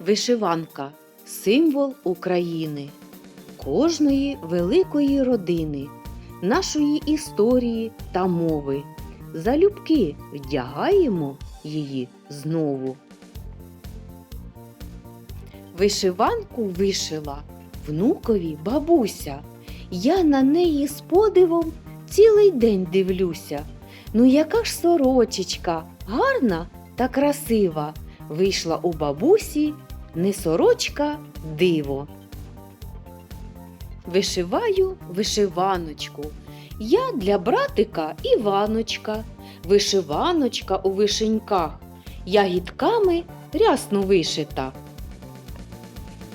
Вишиванка символ України, кожної великої родини, нашої історії та мови. Залюбки вдягаємо її знову. Вишиванку вишила внукові бабуся. Я на неї з подивом цілий день дивлюся. Ну яка ж сорочечка, гарна та красива. Вийшла у бабусі не сорочка, диво. Вишиваю вишиваночку. Я для братика Іваночка, вишиваночка у вишеньках, ягідками рясно вишита.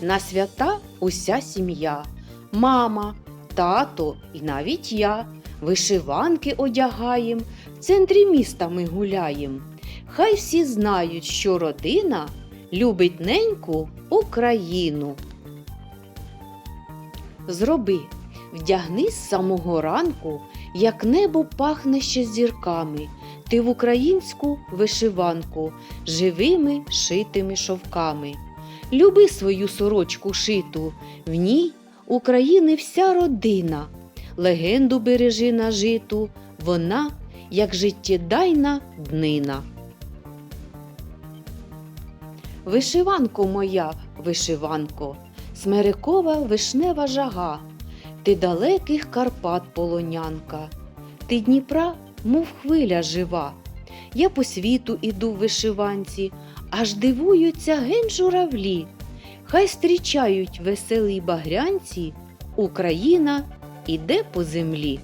На свята уся сім'я, мама, тато і навіть я. Вишиванки одягаєм, в центрі міста ми гуляєм. Хай всі знають, що родина любить неньку Україну. Зроби, вдягни з самого ранку, як небо пахне ще зірками, ти в українську вишиванку живими шитими шовками. Люби свою сорочку шиту, в ній України вся родина. Легенду бережи нажиту, вона, як життєдайна днина. Вишиванко моя, вишиванко, смерекова вишнева жага, ти далеких Карпат полонянка, ти Дніпра, мов хвиля жива. Я по світу іду в вишиванці, аж дивуються ген журавлі. Хай зустрічають веселі багрянці, Україна іде по землі.